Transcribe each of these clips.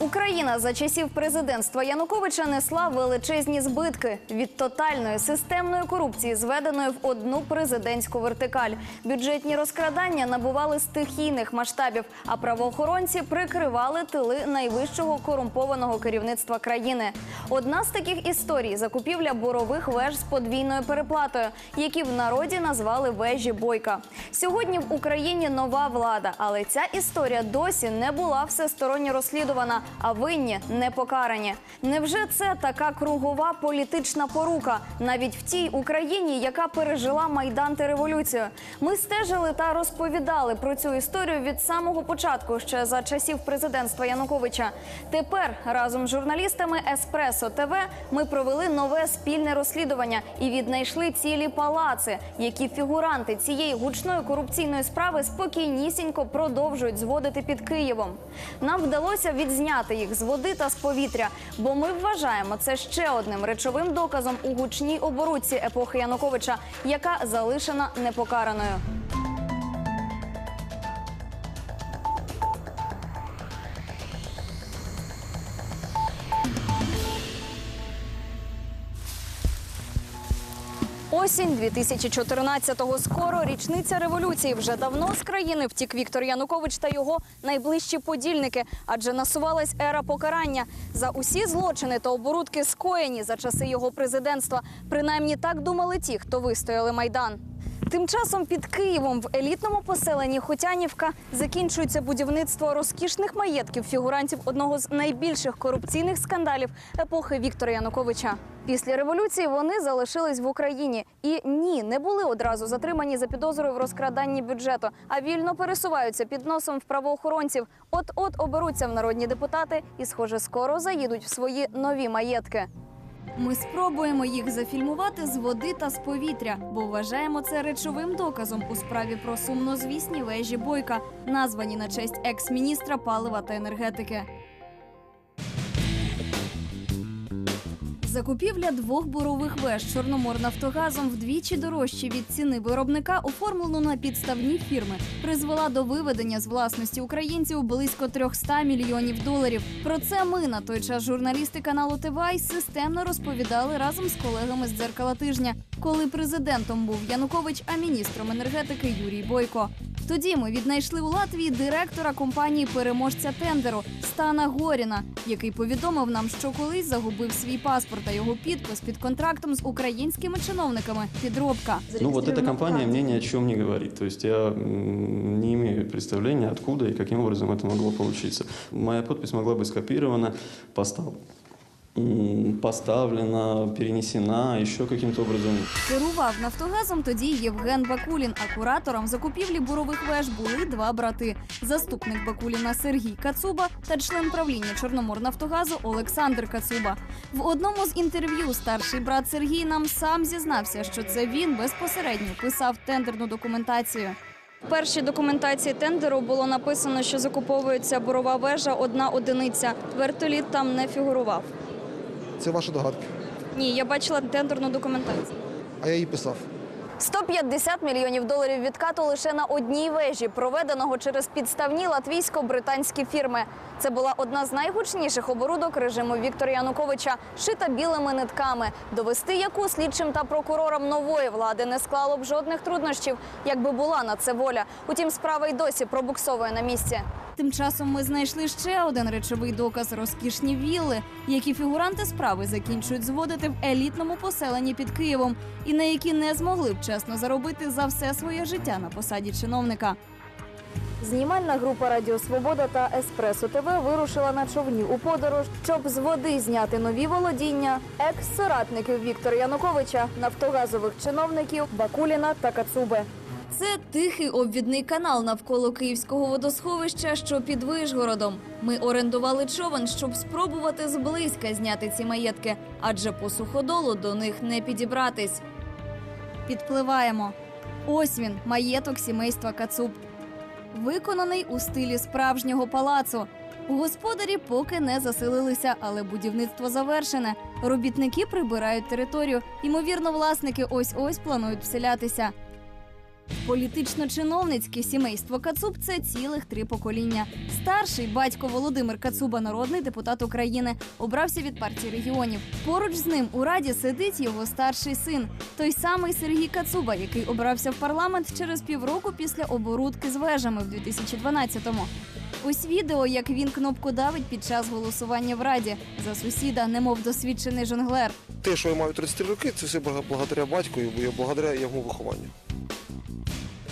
Україна за часів президентства Януковича несла величезні збитки від тотальної системної корупції, зведеної в одну президентську вертикаль. Бюджетні розкрадання набували стихійних масштабів, а правоохоронці прикривали тили найвищого корумпованого керівництва країни. Одна з таких історій закупівля борових веж з подвійною переплатою, які в народі назвали вежі бойка. Сьогодні в Україні нова влада, але ця історія досі не була всесторонньо розслідувана, а винні не покарані. Невже це така кругова політична порука навіть в тій Україні, яка пережила майдан та революцію? Ми стежили та розповідали про цю історію від самого початку, ще за часів президентства Януковича. Тепер разом з журналістами Еспресо ТВ ми провели нове спільне розслідування і віднайшли цілі палаци, які фігуранти цієї гучної корупційної справи спокійнісінько продовжують зводити під Києвом. Нам вдалося відзняти їх з води та з повітря, бо ми вважаємо це ще одним речовим доказом у гучній оборудці епохи Януковича, яка залишена непокараною. Осінь 2014-го. Скоро річниця революції. Вже давно з країни втік Віктор Янукович та його найближчі подільники, адже насувалась ера покарання за усі злочини та оборудки скоєні за часи його президентства. Принаймні так думали ті, хто вистояли майдан. Тим часом під Києвом в елітному поселенні Хотянівка закінчується будівництво розкішних маєтків фігурантів одного з найбільших корупційних скандалів епохи Віктора Януковича. Після революції вони залишились в Україні і ні, не були одразу затримані за підозрою в розкраданні бюджету, а вільно пересуваються під носом в правоохоронців. От от оберуться в народні депутати і, схоже, скоро заїдуть в свої нові маєтки. Ми спробуємо їх зафільмувати з води та з повітря, бо вважаємо це речовим доказом у справі про сумнозвісні вежі бойка, названі на честь екс-міністра палива та енергетики. Закупівля двох бурових веж Чорноморнафтогазом вдвічі дорожче від ціни виробника, оформлену на підставні фірми, призвела до виведення з власності українців близько 300 мільйонів доларів. Про це ми на той час журналісти каналу ТВАЙ системно розповідали разом з колегами з дзеркала тижня, коли президентом був Янукович, а міністром енергетики Юрій Бойко. Тоді ми віднайшли у Латвії директора компанії переможця тендеру Стана Горіна, який повідомив нам, що колись загубив свій паспорт та його підпис під контрактом з українськими чиновниками. Підробка. Ну вот эта компания мне ни о чем не говорит. То есть я м, не имею представления, откуда и каким образом это могло получиться. Моя подпись могла быть скопирована, постав- м, поставлена, перенесена еще каким-то образом. Керував Нафтогазом тоді Євген Бакулін. А куратором закупівлі бурових веж були два брати: заступник Бакуліна Сергій Кацуба та член правління Чорноморнафтогазу Олександр Кацуба. В одному з інтерв'ю старший брат Сергій нам сам зізнався, що це він безпосередньо писав тендерну документацію. В першій документації тендеру було написано, що закуповується бурова вежа одна одиниця. Вертоліт там не фігурував. Це ваші догадки. Ні, я бачила тендерну документацію. А я її писав. 150 мільйонів доларів відкату лише на одній вежі, проведеного через підставні латвійсько-британські фірми. Це була одна з найгучніших оборудок режиму Віктора Януковича, шита білими нитками, довести яку слідчим та прокурорам нової влади не склало б жодних труднощів, якби була на це воля. Утім, справа й досі пробуксовує на місці. Тим часом ми знайшли ще один речовий доказ розкішні вілли, які фігуранти справи закінчують зводити в елітному поселенні під Києвом, і на які не змогли б чесно заробити за все своє життя на посаді чиновника. Знімальна група Радіо Свобода та Еспресо ТВ вирушила на човні у подорож, щоб з води зняти нові володіння екс-соратників Віктора Януковича, нафтогазових чиновників Бакуліна та Кацуби. Це тихий обвідний канал навколо київського водосховища, що під Вишгородом. Ми орендували човен, щоб спробувати зблизька зняти ці маєтки, адже по суходолу до них не підібратись. Підпливаємо. Ось він, маєток сімейства Кацуб. Виконаний у стилі справжнього палацу. У Господарі поки не заселилися, але будівництво завершене. Робітники прибирають територію. Ймовірно, власники ось ось планують вселятися. Політично-чиновницьке сімейство Кацуб це цілих три покоління. Старший батько Володимир Кацуба, народний депутат України, обрався від партії регіонів. Поруч з ним у раді сидить його старший син, той самий Сергій Кацуба, який обрався в парламент через півроку після оборудки з вежами в 2012-му. Ось відео, як він кнопку давить під час голосування в раді за сусіда, немов досвідчений жонглер. Те, що я маю 33 роки, це все благодаря батьку і благодаря його вихованню.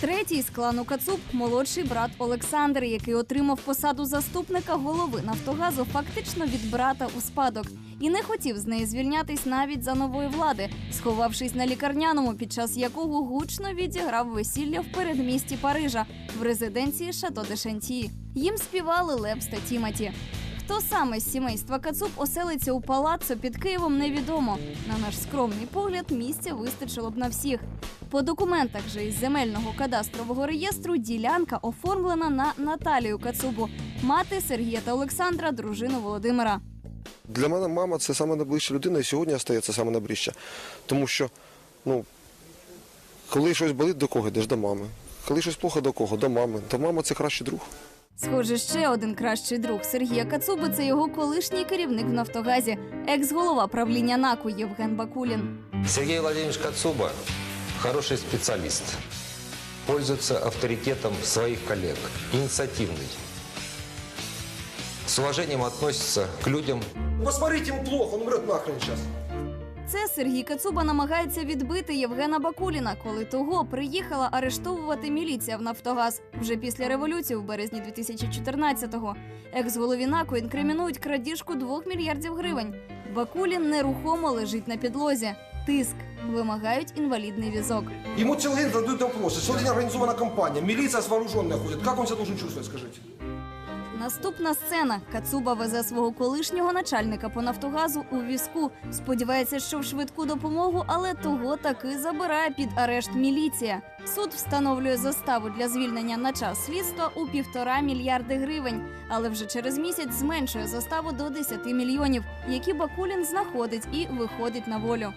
Третій з клану Кацуб молодший брат Олександр, який отримав посаду заступника голови Нафтогазу фактично від брата у спадок. І не хотів з неї звільнятись навіть за нової влади, сховавшись на лікарняному, під час якого гучно відіграв весілля в передмісті Парижа в резиденції Шато де Шантії. Їм співали Лепс та Тіматі. Хто саме з сімейства Кацуб оселиться у палаццо під Києвом, невідомо. На наш скромний погляд, місця вистачило б на всіх. По документах же із земельного кадастрового реєстру ділянка оформлена на Наталію Кацубу, мати Сергія та Олександра, дружину Володимира. Для мене мама це саме найближча людина, і сьогодні остається саме найближча. Тому що, ну, коли щось болить, до кого йдеш? До мами. Коли щось плохо, до кого? До мами. До мами це кращий друг. Схоже, ще один кращий друг Сергія Кацуби це його колишній керівник в Нафтогазі, екс-голова правління НАКу Євген Бакулін. Сергей Владимирович Кацуба – хороший специалист. Пользуется авторитетом своих коллег. Инициативный. С уважением относится к людям. Посмотрите, йому плохо, он умрет нахрен зараз. Це Сергій Кацуба намагається відбити Євгена Бакуліна, коли того приїхала арештовувати міліція в Нафтогаз вже після революції в березні 2014-го. Екс-голові НАКу інкримінують крадіжку 2 мільярдів гривень. Бакулін нерухомо лежить на підлозі. Тиск вимагають інвалідний візок. Ему целый день задают вопросы. Сегодня организована компания, милиция с вооруженная ходит. Как он себя должен чувствовать, скажите? Наступна сцена. Кацуба везе свого колишнього начальника по Нафтогазу у візку. Сподівається, що в швидку допомогу, але того таки забирає під арешт міліція. Суд встановлює заставу для звільнення на час слідства у півтора мільярди гривень, але вже через місяць зменшує заставу до 10 мільйонів, які Бакулін знаходить і виходить на волю.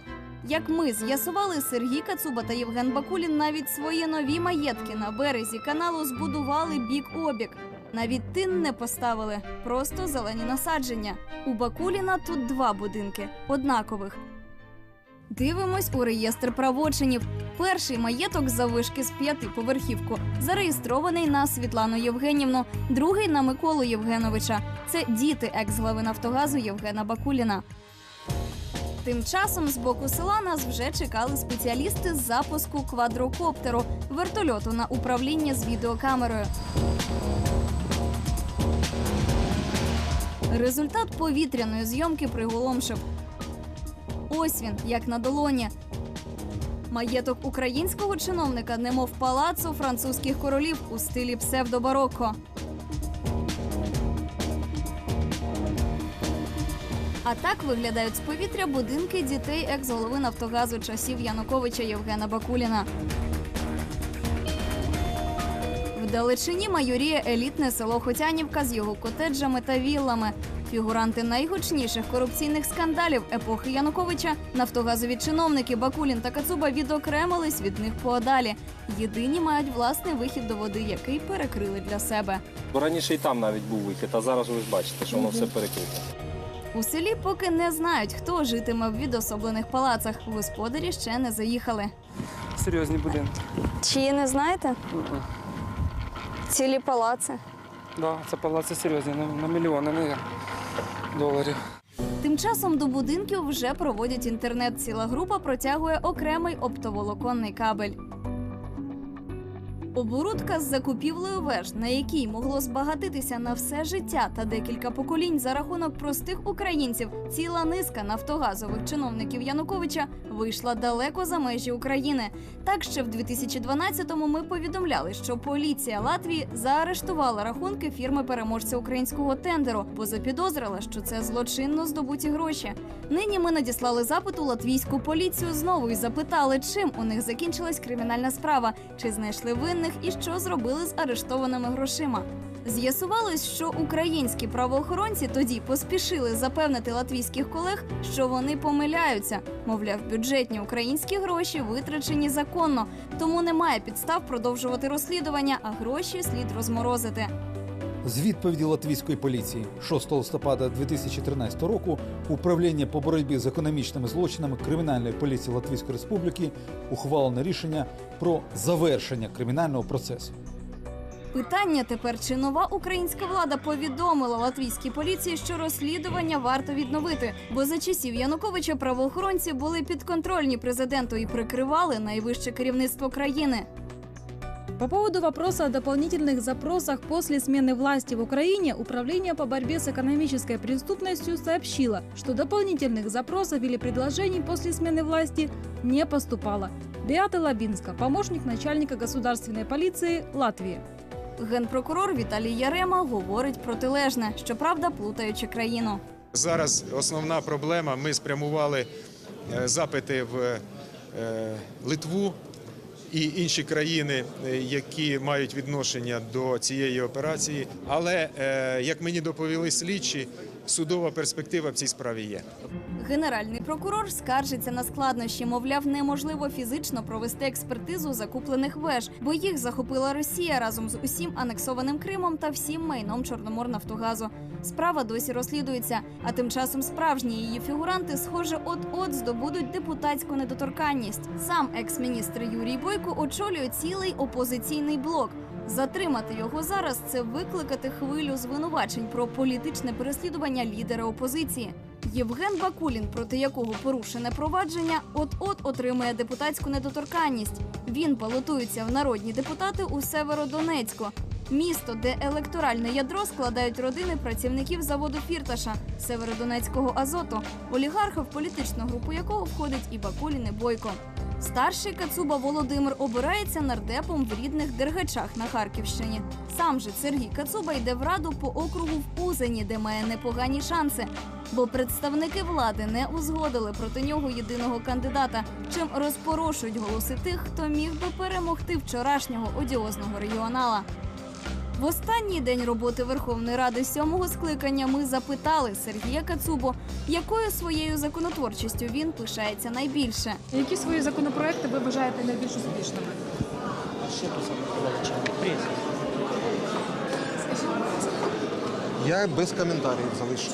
Як ми з'ясували, Сергій Кацуба та Євген Бакулін навіть свої нові маєтки на березі каналу збудували бік обік. Навіть тин не поставили, просто зелені насадження. У Бакуліна тут два будинки однакових. Дивимось у реєстр правочинів. Перший маєток заввишки з п'ятиповерхівку зареєстрований на Світлану Євгенівну, другий на Миколу Євгеновича. Це діти екс-глави Нафтогазу Євгена Бакуліна. Тим часом з боку села нас вже чекали спеціалісти з запуску квадрокоптеру вертольоту на управління з відеокамерою. Результат повітряної зйомки приголомшив. Ось він, як на долоні. Маєток українського чиновника, немов палацу французьких королів у стилі псевдобарокко. А так виглядають з повітря будинки дітей екс-голови Нафтогазу часів Януковича Євгена Бакуліна. Вдалечині майоріє елітне село Хотянівка з його котеджами та віллами. Фігуранти найгучніших корупційних скандалів епохи Януковича, нафтогазові чиновники Бакулін та Кацуба відокремились від них подалі. Єдині мають власний вихід до води, який перекрили для себе. Раніше і там навіть був вихід, а зараз ви ж бачите, що воно все перекрите. У селі поки не знають, хто житиме в відособлених палацах. Господарі ще не заїхали. Серйозні будинки. Чиї не знаєте? Цілі палаци. Да, це палаци серйозні, на, на мільйони не доларів. Тим часом до будинків вже проводять інтернет. Ціла група протягує окремий оптоволоконний кабель. Оборудка з закупівлею веж, на якій могло збагатитися на все життя та декілька поколінь за рахунок простих українців, ціла низка нафтогазових чиновників Януковича вийшла далеко за межі України. Так ще в 2012-му ми повідомляли, що поліція Латвії заарештувала рахунки фірми переможця українського тендеру, бо запідозрила, що це злочинно здобуті гроші. Нині ми надіслали запит у латвійську поліцію знову і запитали, чим у них закінчилась кримінальна справа, чи знайшли винних і що зробили з арештованими грошима. З'ясувалось, що українські правоохоронці тоді поспішили запевнити латвійських колег, що вони помиляються. Мовляв, бюджетні українські гроші витрачені законно, тому немає підстав продовжувати розслідування, а гроші слід розморозити. З відповіді латвійської поліції 6 листопада 2013 року управління по боротьбі з економічними злочинами кримінальної поліції Латвійської Республіки ухвалено рішення про завершення кримінального процесу. Питання тепер чи нова українська влада повідомила латвійській поліції, що розслідування варто відновити, бо за часів Януковича правоохоронці були підконтрольні президенту і прикривали найвище керівництво країни. По поводу вопроса о дополнительных запросах после смены власти в Украине Управление по борьбе с экономической преступностью сообщило, что дополнительных запросов или предложений после смены власти не поступало. Беата Лабинска, помощник начальника государственной полиции Латвии. Генпрокурор Віталій Ярема говорить протилежне, щоправда, плутаючи країну. Зараз основна проблема. Ми спрямували е, запити в е, Литву і інші країни, е, які мають відношення до цієї операції. Але е, як мені доповіли слідчі, судова перспектива в цій справі є. Генеральний прокурор скаржиться на складнощі, мовляв, неможливо фізично провести експертизу закуплених веж, бо їх захопила Росія разом з усім анексованим Кримом та всім майном Чорноморнафтогазу. Справа досі розслідується, а тим часом справжні її фігуранти, схоже, от-от здобудуть депутатську недоторканність. Сам екс-міністр Юрій Бойко очолює цілий опозиційний блок. Затримати його зараз це викликати хвилю звинувачень про політичне переслідування лідера опозиції. Євген Бакулін, проти якого порушене провадження, от-от отримує депутатську недоторканність. Він балотується в народні депутати у Северодонецьку, місто, де електоральне ядро складають родини працівників заводу Фірташа Северодонецького Азоту, олігарха, в політичну групу якого входить і Бакулін і Бойко. Старший Кацуба Володимир обирається нардепом в рідних Дергачах на Харківщині. Сам же Сергій Кацуба йде в раду по округу в Узені, де має непогані шанси. Бо представники влади не узгодили проти нього єдиного кандидата, чим розпорошують голоси тих, хто міг би перемогти вчорашнього одіозного регіонала. В останній день роботи Верховної Ради сьомого скликання ми запитали Сергія Кацубо, якою своєю законотворчістю він пишається найбільше. Які свої законопроекти ви вважаєте найбільш успішними? Я без коментарів залишу.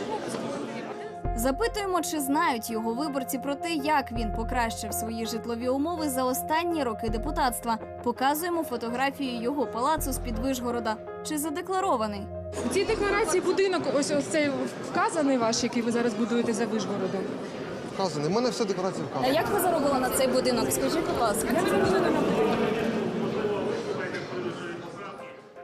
Запитуємо, чи знають його виборці про те, як він покращив свої житлові умови за останні роки депутатства. Показуємо фотографію його палацу з під Вишгорода. Чи задекларований? У цій декларації будинок, ось ось цей вказаний ваш, який ви зараз будуєте за Вишгородом. Вказаний. У мене все декларації А як ви заробили на цей будинок? Скажіть, будь ласка.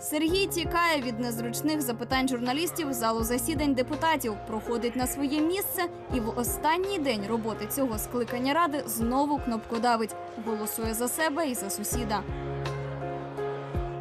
Сергій тікає від незручних запитань журналістів в залу засідань депутатів, проходить на своє місце і в останній день роботи цього скликання ради знову кнопкодавить, голосує за себе і за сусіда.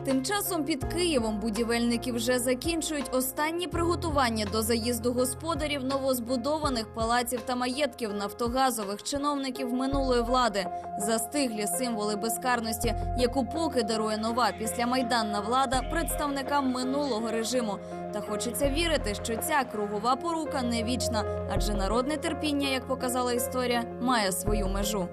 Тим часом під Києвом будівельники вже закінчують останні приготування до заїзду господарів новозбудованих палаців та маєтків нафтогазових чиновників минулої влади. Застиглі символи безкарності, яку поки дарує нова післямайданна влада представникам минулого режиму. Та хочеться вірити, що ця кругова порука не вічна, адже народне терпіння, як показала історія, має свою межу.